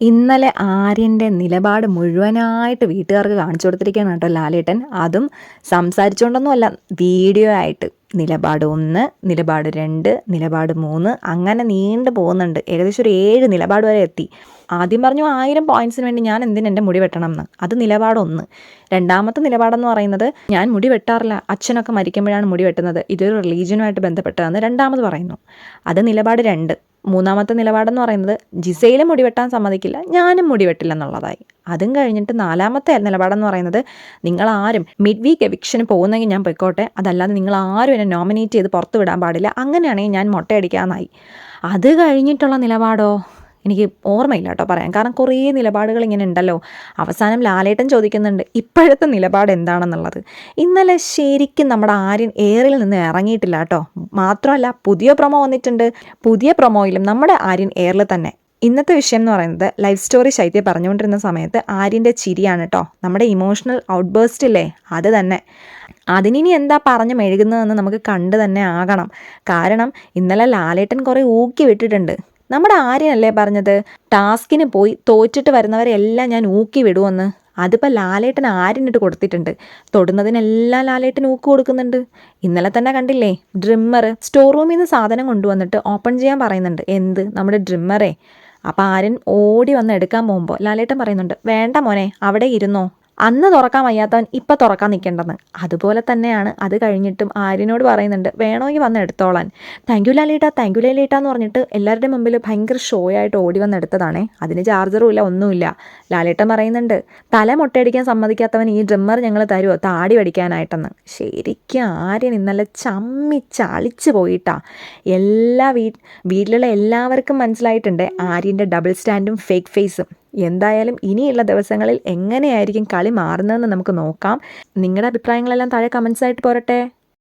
ഇന്നലെ ആര്യന്റെ നിലപാട് മുഴുവനായിട്ട് വീട്ടുകാർക്ക് കാണിച്ചു കൊടുത്തിരിക്കുകയാണ് കേട്ടോ ലാലേട്ടൻ. അതും സംസാരിച്ചുകൊണ്ടൊന്നുമല്ല വീഡിയോ ആയിട്ട്. നിലപാട് ഒന്ന് നിലപാട് രണ്ട് നിലപാട് മൂന്ന് അങ്ങനെ നീണ്ടു പോകുന്നുണ്ട്. ഏകദേശം ഒരു ഏഴ് നിലപാട് വരെ എത്തി. ആദ്യം പറഞ്ഞു ആയിരം പോയിന്റ്സിന് വേണ്ടി ഞാൻ എന്തിന് എന്റെ മുടി വെട്ടണം എന്ന്. അത് നിലപാടൊന്ന് രണ്ടാമത്തെ നിലപാടെന്ന് പറയുന്നത് ഞാൻ മുടി വെട്ടാറില്ല. അച്ഛനൊക്കെ മരിക്കുമ്പോഴാണ് മുടി വെട്ടുന്നത്. ഇതൊരു റിലീജിയനുമായിട്ട് ബന്ധപ്പെട്ടതെന്ന് രണ്ടാമത് പറയുന്നു. അത് നിലപാട് രണ്ട്. മൂന്നാമത്തെ നിലപാടെന്ന് പറയുന്നത് ജിസയിലും മുടി വെട്ടാൻ സമ്മതിക്കില്ല ഞാനും മുടി വെട്ടില്ല എന്നുള്ളതായി അതും കഴിഞ്ഞിട്ട് നാലാമത്തെ നിലപാടെന്ന് പറയുന്നത് നിങ്ങൾ ആരും മിഡ് വീക്ക് എവിക്ഷന് പോകുന്നെങ്കിൽ ഞാൻ പൊയ്ക്കോട്ടെ അതല്ലാതെ നിങ്ങൾ ആരും എന്നെ നോമിനേറ്റ് ചെയ്ത് പുറത്ത് വിടാൻ പാടില്ല അങ്ങനെയാണെങ്കിൽ ഞാൻ മുട്ടയടിക്കാമെന്നായി അത് കഴിഞ്ഞിട്ടുള്ള നിലപാടോ? എനിക്ക് ഓർമ്മയില്ല കേട്ടോ പറയാൻ. കാരണം കുറേ നിലപാടുകൾ ഇങ്ങനെ ഉണ്ടല്ലോ. അവസാനം ലാലേട്ടൻ ചോദിക്കുന്നുണ്ട് ഇപ്പോഴത്തെ നിലപാട് എന്താണെന്നുള്ളത്? ഇന്നലെ ശരിക്കും നമ്മുടെ ആര്യൻ എയറിൽ നിന്ന് ഇറങ്ങിയിട്ടില്ല കേട്ടോ മാത്രമല്ല പുതിയ പ്രൊമോ വന്നിട്ടുണ്ട്. പുതിയ പ്രൊമോയിലും നമ്മുടെ ആര്യൻ എയറിൽ തന്നെ. ഇന്നത്തെ വിഷയം എന്ന് പറയുന്നത് ലൈഫ് സ്റ്റോറി ശൈത്യ പറഞ്ഞുകൊണ്ടിരുന്ന സമയത്ത് ആര്യന്റെ ചിരിയാണ് കേട്ടോ നമ്മുടെ ഇമോഷണൽ ഔട്ട്ബേസ്റ്റ് ഇല്ലേ? അത് തന്നെ. അതിനിനി എന്താ പറഞ്ഞു മെഴുകുന്നതെന്ന് നമുക്ക് കണ്ടു തന്നെ ആകണം. കാരണം ഇന്നലെ ലാലേട്ടൻ കുറേ ഊക്കി വിട്ടിട്ടുണ്ട്. നമ്മുടെ ആര്യനല്ലേ പറഞ്ഞത്? ടാസ്കിന് പോയി തോറ്റിട്ട് വരുന്നവരെല്ലാം ഞാൻ ഊക്കി വിടുമെന്ന് അതിപ്പോൾ ലാലേട്ടൻ ആര്യനിട്ട് കൊടുത്തിട്ടുണ്ട്. തൊടുന്നതിനെല്ലാം ലാലേട്ടൻ ഊക്ക് കൊടുക്കുന്നുണ്ട്. ഇന്നലെ തന്നെ കണ്ടില്ലേ ഡ്രിമ്മർ സ്റ്റോർ റൂമിൽ നിന്ന് സാധനം കൊണ്ടുവന്നിട്ട് ഓപ്പൺ ചെയ്യാൻ പറയുന്നുണ്ട്. എന്ത്? നമ്മുടെ ഡ്രിമ്മറേ. അപ്പോൾ ആര്യൻ ഓടി വന്ന് എടുക്കാൻ പോകുമ്പോൾ ലാലേട്ടൻ പറയുന്നുണ്ട് വേണ്ട മോനെ അവിടെ ഇരുന്നോ. അന്ന് തുറക്കാൻ വയ്യാത്തവൻ ഇപ്പം തുറക്കാൻ നിൽക്കേണ്ടെന്ന്. അതുപോലെ തന്നെയാണ് അത് കഴിഞ്ഞിട്ടും ആര്യനോട് പറയുന്നുണ്ട് വേണമെങ്കിൽ വന്ന് എടുത്തോളാൻ. താങ്ക് യു ലാലേട്ടാ. താങ്ക് യു ലാലേട്ടാ എന്ന് പറഞ്ഞിട്ട് എല്ലാവരുടെ മുമ്പിൽ ഭയങ്കര ഷോ ആയിട്ട് ഓടി വന്ന് എടുത്തതാണേ. അതിന് ചാർജറും ഇല്ല ഒന്നുമില്ല. ലാലേട്ടൻ പറയുന്നുണ്ട് തല മുട്ടയടിക്കാൻ സമ്മതിക്കാത്തവൻ ഈ ഡ്രിമ്മർ ഞങ്ങൾ തരുമോ താടി പഠിക്കാനായിട്ടെന്ന്. ശരിക്കും ആര്യൻ ഇന്നലെ ചമ്മി ചളിച്ച് പോയിട്ടാ. എല്ലാ വീ വീട്ടിലുള്ള എല്ലാവർക്കും മനസ്സിലായിട്ടുണ്ട് ആര്യന്റെ ഡബിൾ സ്റ്റാൻഡും ഫേക്ക് ഫേസും എന്തായാലും ഇനിയുള്ള ദിവസങ്ങളിൽ എങ്ങനെയായിരിക്കും കളി മാറുന്നതെന്ന് നമുക്ക് നോക്കാം. നിങ്ങളുടെ അഭിപ്രായങ്ങളെല്ലാം താഴെ കമൻസ് ആയിട്ട് പോരട്ടെ.